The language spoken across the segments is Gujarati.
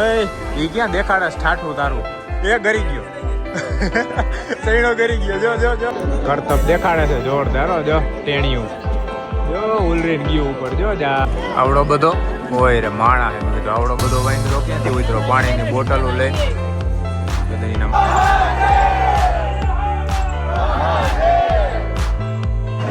એ એ ક્યાં દેખાડે ઠાઠું તારું? એ ગરી ગયો. સૈણો ગરી ગયો. જો જો જો. કરતબ દેખાડે છે જોરદાર જો ટેણિયું. જો ઉલરી ગયું ઉપર જો જા. આવડો બધો? હોય રે માણા એમ કીધું આવડો બધો વાંદરો ક્યાંથી ઉતરો? પાણીની બોટલો લઈને બધી નામ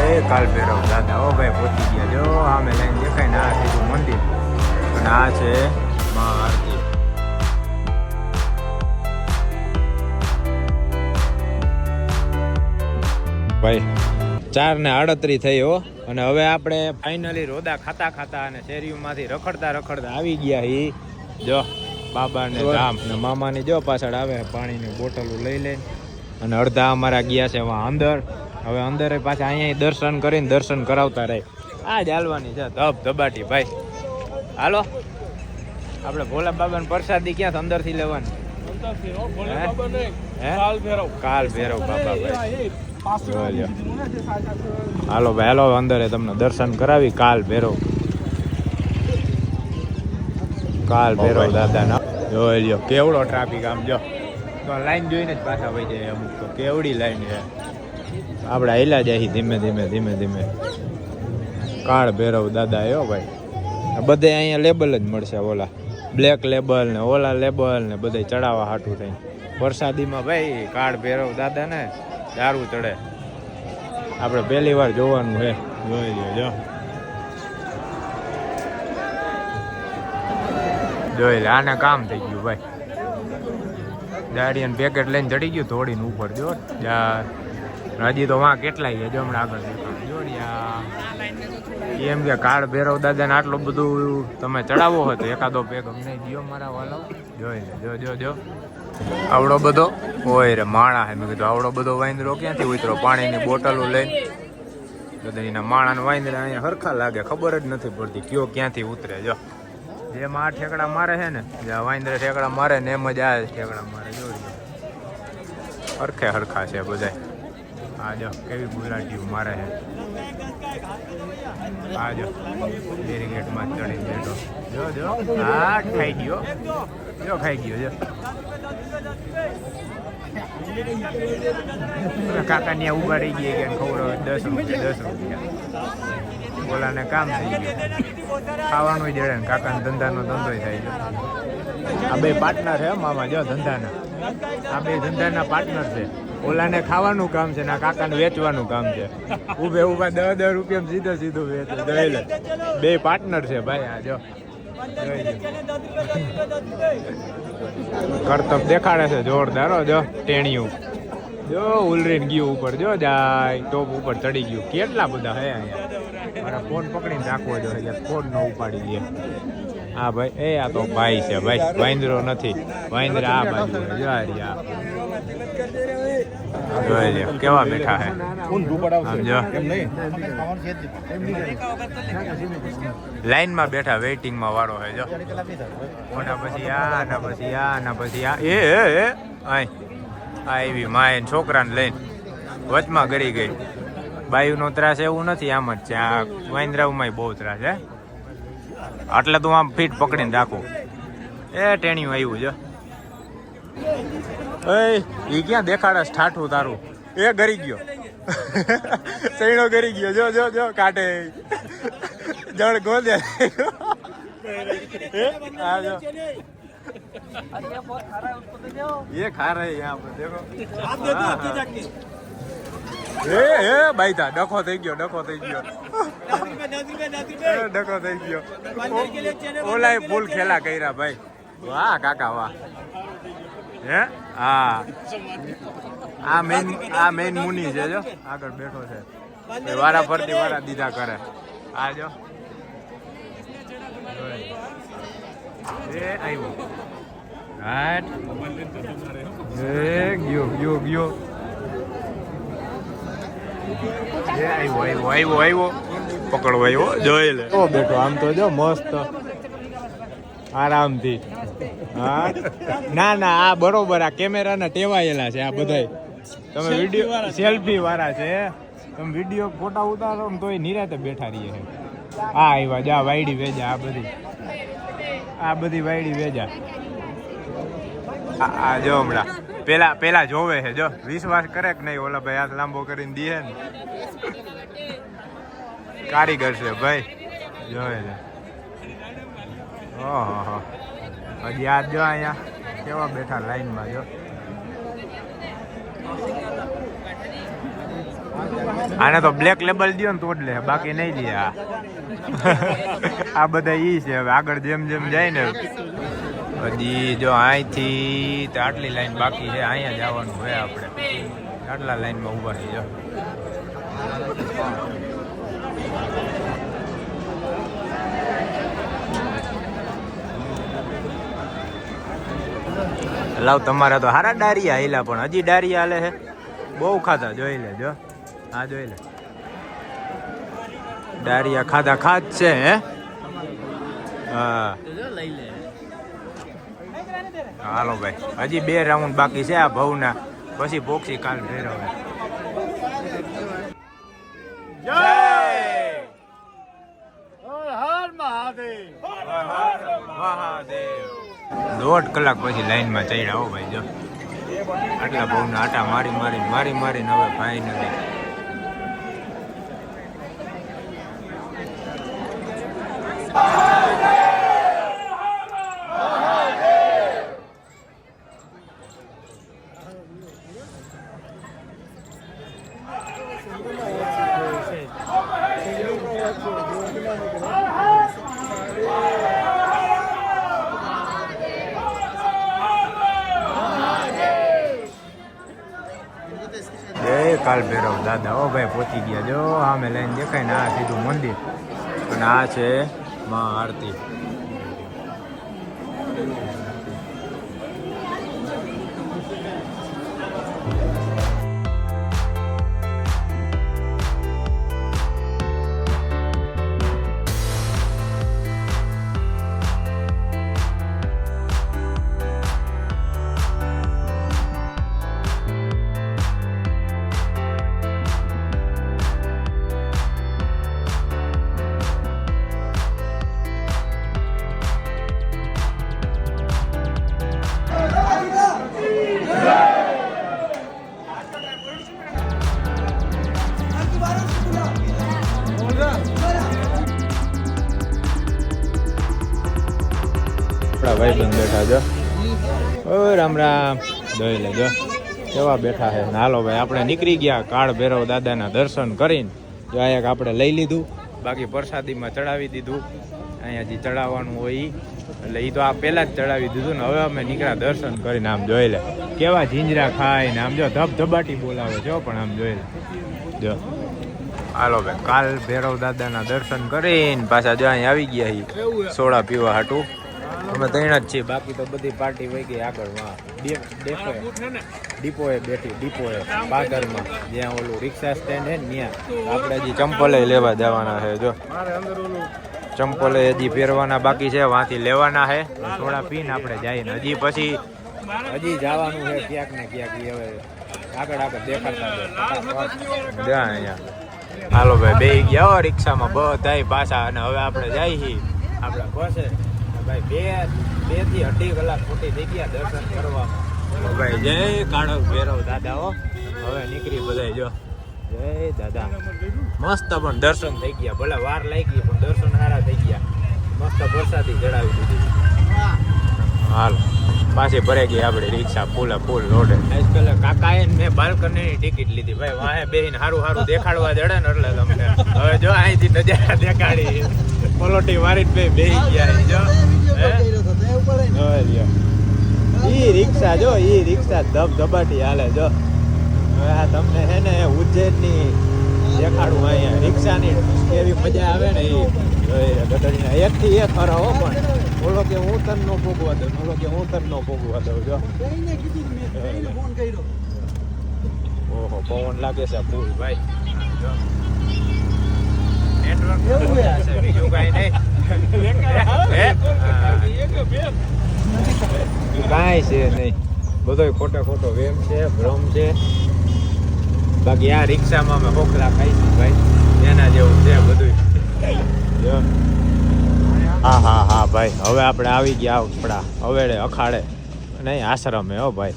એ કાલ ભેરવ દાદા ઓ ભાઈ પહોંચી ગયા. જો આમે લઈને દેખાય ને આ સીધું મંદિર. અને આ છે ભાઈ ચાર ને આડત્રીસ થઈ હો. અને હવે આપણે ફાઇનલી રોદા ખાતા ખાતા અને શેરીમાંથી રખડતા રખડતા આવી ગયા હી. જો બાબા ને ધામ ને મામાની જો પાછળ આવે પાણીની બોટલો લઈ લઈને અને અડધા અમારા ગયા છે એમાં અંદર. હવે અંદર પાછા અહીંયા દર્શન કરીને દર્શન કરાવતા રહે. આ જ હાલવાની છે ધબ ધબાટી ભાઈ. હાલો. આપણે ભોલા બાબાને પ્રસાદી ક્યાં અંદરથી લેવાની? હે? કાલ ભેરવ બાબા ભાઈ. હાલો ભાઈ હાલો અંદર તમને દર્શન કરાવી. કાલ ભેરવ કાલ ભેરો દાદા ના જોઈ લ્યો કેવડો ટ્રાફિક આમ જો. તો લાઈન જોઈને જ પાછા વહી જાય અમુક તો. કેવડી લાઈન છે. આપણે હેલા જાય ધીમે ધીમે ધીમે ધીમે. કાળ ભેરવ દાદા એવો ભાઈ. બધે અહીંયા લેબલ જ મળશે ઓલા. બ્લેક લેબલ ને ઓલા લેબલ ને બધે ચડાવવા હાટું થઈ વરસાદીમાં ભાઈ કાળ ભેરવ દાદા ને દારૂ ચડે. આપણે પહેલી વાર જોવાનું છે. જોઈ જો. જોઈ લે આને કામ થઈ ગયું ભાઈ. દાડીને પેકેટ લઈને ચડી ગયું થોડીને ઉપર. જો હજી તો વાં કેટલાય છે જો હમણાં આગળ દેખાય. એમ કે કાળ ભેરવ દાદાને આટલું બધું તમે ચડાવો હોય તો એકાદો પેગ અમને દિયો મારા વાલો. જોઈ લે, જો જો જો. આવડો બધો? હોય રે, માણા હે. મેં કીધું, આવડો બધો વાંદરો ક્યાંથી ઉતરો પાણીની બોટલો લઈને બધા એના માણાના વાંદરા અહીંયા હરખા લાગે, ખબર જ નથી પડતી કયો ક્યાંથી ઉતરે, જો. જેમ આ ઠેકડા મારે છે ને, જે વાંદરા ઠેકડા મારે ને એમ જ આ ઠેકડા મારે, જોઈ હરખે હરખા છે બધાય. આ જો કેવી ગુલાટીઓ મારે છે આ જો બેરીગેટમાં ચડીને બેઠો. જો જો, હા, ખાઈ ગયો. જો, ખાઈ ગયો, જો. કાકા ને ઊભા રહી ગયા કે ખવડાવે દસ રૂપિયા દસ રૂપિયા. બોલાને કામ થઈ ગયું. ખાવાનું જડે ને કાકાનો ધંધાનો ધંધો થાય છે આ બે પાર્ટનર છે મામા, જો, ધંધાના. આ બે ધંધાના પાર્ટનર છે. ઓલાને ખાવાનું કામ છે ને કાકાને વેચવાનું કામ છે. ઉભે ઊભા દસ દસ રૂપિયા સીધો સીધું વેચે. દઈ લે. બે પાર્ટનર છે ભાઈ આ, જો. કરતબ દેખાડે છે જોરદાર જો, ટેણિયું. જો, ઉલરીને ગયું ઉપર, જો, જાય. ટોપ ઉપર ચડી ગયું. કેટલા બધા હે અહીંયા? મારા ફોન પકડીને રાખવો જોઈએ ફોન ન ઉપાડી દે. હા, ભાઈ, એ આ તો ભાઈ છે, ભાઈ. વાંદરો નથી. વાંદરા આ બાજુ. જો, આ. જોઈ કેવા બેઠા હે? આમ જો. લાઈનમાં બેઠા વેઇટિંગમાં વાળો હે, જો. ઓના પછી આ ના પછી આ ના પછી આ. એ એ એ, આય. આ એવી માએ ને છોકરાને લઈને વચમાં ગળી ગઈ. બાયુનો ત્રાસ એવું નથી, આમ જ છે. આ વાંદરાઓમાં બહુ ત્રાસ હે. એટલે તું આમ ફીટ પકડીને રાખું. એ ટેણિયું આવ્યું જો. એ ઈ ક્યાં દેખાડે ઠાઠું તારું એ ગરી ગયો સૈણો ગરી ગયો જો જો જો કાઢે જળ ગોદે એ આ જો ये खा रहे हैं यहाँ पर देखो એ એ બાઈતા ડખો થઈ ગયો ડખો થઈ ગયો એ, ડખો થઈ ગયો ઓ- ઓલાએ ફૂલ ખેલા કર્યા ભાઈ વાહ કાકા વાહ હે? હા. આ મેન આ મેન મુનિ છે, જો. આગળ બેઠો છે. વારા ફરતી વારા દીધા કરે. આ જો. એ આવ્યો હાટ એ ગયો ગયો ગયો. એ આવ્યો આવ્યો આવ્યો આવ્યો પકડવો આવ્યો જોઈ લે. બેઠો, આમ તો જો મસ્ત. આરામથી. હા? ના ના આ બરોબર આ કેમેરાના ટેવાયેલા છે આ બધાય. તમે વીડિયો સેલ્ફી વાળા છે. તમે વીડિયો ફોટા ઉતારો ને તોય નિરાતે બેઠા રહીએ છે. આ આવ્યા જા વાયડી વેજા આ બધી. આ બધી વાયડી વેજા. આ આ જો હમણાં. પેલા પેલા જોવે છે જો. વિશ્વાસ કરે કે નહીં ઓલા ભાઈ હાથ લાંબો કરીને દીએ ને. કારીગર છે ભાઈ. જોવે છે. ઓહો. હજી આ જો અહીંયા કેવા બેઠા લાઈનમાં જો. આને તો બ્લેક લેબલ દો ને તો જ લે, બાકી નહીં લે આ. બધા ઈ છે હવે, આગળ જેમ જેમ જાય ને. હજી જો અહીંથી તો આટલી લાઈન બાકી છે, અહીંયા જવાનું હોય આપણે. આટલા લાઈનમાં ઊભા થઈ જો. લાવ તમારા તો હારા ડારિયા આયેલા પણ હજી ડારિયા હાલે છે. બહુ ખાધા જોઈ લે જો હા જોઈ લે. ડારિયા ખાધા ખાધ છે હે? હા. હાલો ભાઈ હજી બે રાઉન્ડ બાકી છે આ ભવના. પછી બોક્સી કાલ ભેરવે જય! મહાદેવ. દોઢ કલાક પછી લાઈનમાં ચડ્યા હો ભાઈ, જો. આટલા બહુના આટા મારી મારી મારી મારીને હવે ભાઈ નથી જય કાલ દાદા. ઓ ભાઈ પહોંચી ગયા. જો સામે લઈને દેખાય ને આ સીધું મંદિર. અને આ છે મા આરતી. રામ રામ લે લેજો. કેવા બેઠા છે? હાલો ભાઈ, આપણે નીકળી ગયા કાળ ભૈરવ દાદાના દર્શન કરીને. જો અહીંયા આપણે લઈ લીધું. બાકી પ્રસાદીમાં ચડાવી દીધું. અહીંયા જે ચડાવવાનું હોય. એટલે એ તો આ પહેલાં જ ચડાવી દીધું ને હવે અમે નીકળ્યા દર્શન કરીને આમ જોઈ લે. કેવા ઝીંજરા ખાય ને આમ જો ધબધબાટી બોલાવે છો પણ આમ જોઈ લે. જો. હાલો ભાઈ કાલ ભૈરવ દાદાના દર્શન કરીને પાછા જો અહીં આવી ગયા સોડા પીવા હાટું. અમે ત્રણ જ છીએ. બાકી તો બધી પાર્ટી વહી ગઈ આગળ ડે- ડેપોએ. બેઠી. ડીપોએ પાદરમાં જ્યાં ઓલું રિક્ષા સ્ટેન્ડ ને ત્યાં. આપણે હજી ચંપલે લેવા જવાના છે જો. ચંપલે હજી પહેરવાના બાકી છે વાંથી લેવાના છે. થોડા પીને આપણે જઈએ. ને હજી પછી હજી જવાનું છે ક્યાંક ને ક્યાંક. હવે આગળ આગળ દેખાડતા જા અહીંયા. હાલો ભાઈ બે ગયા હો રિક્ષામાં. બધા પાછા. અને હવે આપણે જઈએ આપણે આપણા બસે ભાઈ બે બેથી અઢી કલાક ખોટી થઈ ગયા દર્શન કરવામાં. ભાઈ જય કાળો ભૈરવ દાદા હો હવે નીકળી બધાય જો. જય દાદા. મસ્ત પણ દર્શન થઈ ગયા. ભલે વાર લાગી, પણ દર્શન સારા થઈ ગયા. મસ્ત વરસાદી ચડાવી દીધી. હાલ. પાછી ભરાઈ ગઈ આપણે રિક્ષા. ફૂલે ફૂલ લોડે. આજકાલ કાકાએ મેં બાલ્કનીની ટિકિટ લીધી. ભાઈ વાહે બેહીને હારું હારું દેખાડવા દેડે ને એટલે તમને. હવે જો અહીંથી નજારા દેખાડી. પલોટી મારી બે બેહી ગયા જો? ઈ રિક્ષા જો ઈ રિક્ષા ધબ ધબાટી હાલે જો. હવે આ તમને હે ને ઉજ્જૈનની દેખાડું અહીંયા. રિક્ષાની કેવી મજા આવે ને ઈ. એક થી એક હરો હો પણ. બોલો કે હું તન નો ભોગવા દઉં બોલો કે હું તન નો ભોગવા દઉં જો. ઓહો પવન લાગે છે ભાઈ. જો. નેટવર્ક છે? બીજું કાંઈ નહીં. કાંઈ છે નહીં. બધો ખોટો ખોટો વેમ છે ભ્રમ છે. બાકી આ રિક્ષામાં અમે ખોખલા ખાઈશું ભાઈ. એના જેવું છે બધું હા હા હા ભાઈ. હવે આપણે આવી ગયા આપણા હવેડે અખાડે. નહીં આશ્રમે હો ભાઈ.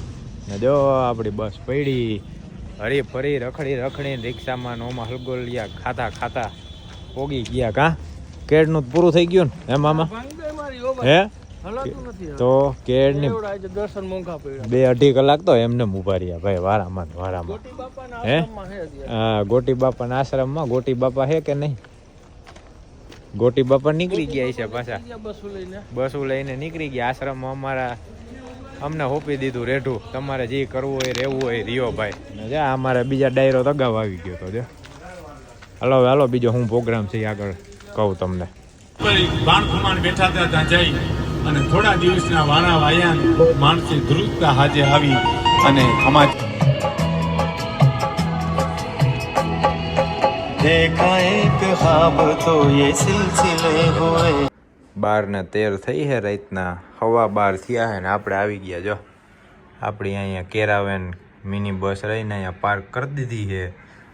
ને જો આપણી બસ પડી. હરી ફરી રખડી રખડી રિક્ષામાં નોમાં હલગોલિયા ખાતા ખાતા પોગી ગયા કા? કેડનું પૂરું થઈ ગયું ને હે મામા? હે? તો કેડની દર્શન બે અઢી કલાક તો એમને ઊભા રહ્યા ભાઈ વારામાં ને વારામાં. હે? હે ગોટી બાપાના આશ્રમમાં ગોટી બાપા હે કે નહીં? ગોટી બાપા નીકળી ગયા છે પાછા. બસો લઈને. નીકળી ગયા આશ્રમમાં અમારા અમને હોપી દીધું રેઢું. તમારે જે કરવું હોય રહેવું હોય રિયો ભાઈ. ને જા અમારે બીજા ડાયરો તગાવ આવી ગયો તો જો. હલો હવે બીજો હું પ્રોગ્રામ છે આગળ કહું તમને. બાણ બેઠા હતા ત્યાં જઈ અને થોડા દિવસના વાણા વાયાન માણસી ધ્રુજતા હાજે આવી અને અમાજ બાર ને તેર થઈ હે રાતના હવા બાર થયા હે ને આપણે આવી ગયા જો. આપણી અહીંયા કેરાવેન મિની બસ રહીને અહીંયા પાર્ક કરી દીધી છે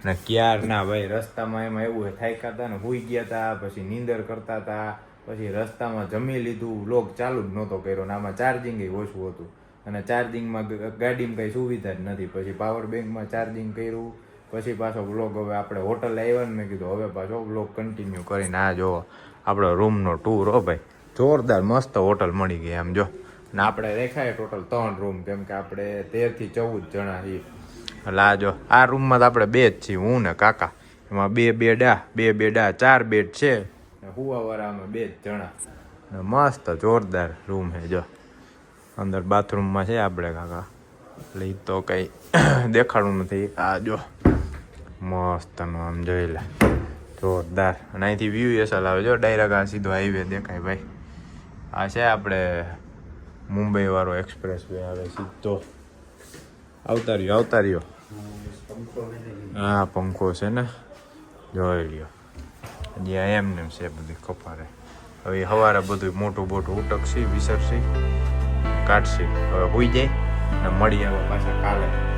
ને ક્યારના ભાઈ, રસ્તામાં એમાં એવું છે થાક્યા હતા ને હુઈ ગયા હતા પછી નીંદર કરતા હતા પછી રસ્તામાં જમી લીધું લોક ચાલુ જ નહોતો કર્યો ને આમાં ચાર્જિંગ ઓછું હતું. અને ચાર્જિંગમાં ગાડીમાં કંઈ સુવિધા જ નથી. પછી પાવર બેંકમાં ચાર્જિંગ કર્યું, પછી પાછો બ્લોગ હવે આપણે હોટલ આવ્યા ને મેં કીધું, હવે પાછો બ્લોગ કન્ટિન્યુ કરીને આ જો, આપણો રૂમનો ટૂર હો ભાઈ. જોરદાર મસ્ત હોટલ મળી ગઈ આમ જો. ને આપણે રેખાય ટોટલ ત્રણ રૂમ કેમ કે આપણે તેરથી ચૌદ જણા છીએ. આ જો આ રૂમમાં તો આપણે બે જ છીએ, હું ને કાકા. એમાં બે બેડા બે બેડા, ચાર બેડ છે. હુવાવાળામાં બે જ જણા. મસ્ત જોરદાર રૂમ છે, જો. અંદર બાથરૂમમાં છે આપણે કાકા. એટલે એ તો કંઈ દેખાડું નથી. આ જો. મસ્તનું આમ જોઈ લે. જોરદાર. અને અહીંથી વ્યૂ એસલ આવે, જો. ડાયરેક્ટ આ સીધો હાઈવે દેખાય ભાઈ. આ છે આપણે મુંબઈ વાળો એક્સપ્રેસ વે આવે સીધો. આવતા રહ્યો આવતા રહ્યો હા પંખો છે ને જોઈ લ્યો જ્યાં એમને છે બધી કપારે. હવે સવારે બધું મોટું મોટું ઉટકશી વિસરશી કાઢશી. હવે હોઈ જાય ને મળી આવે પાછા કાલે.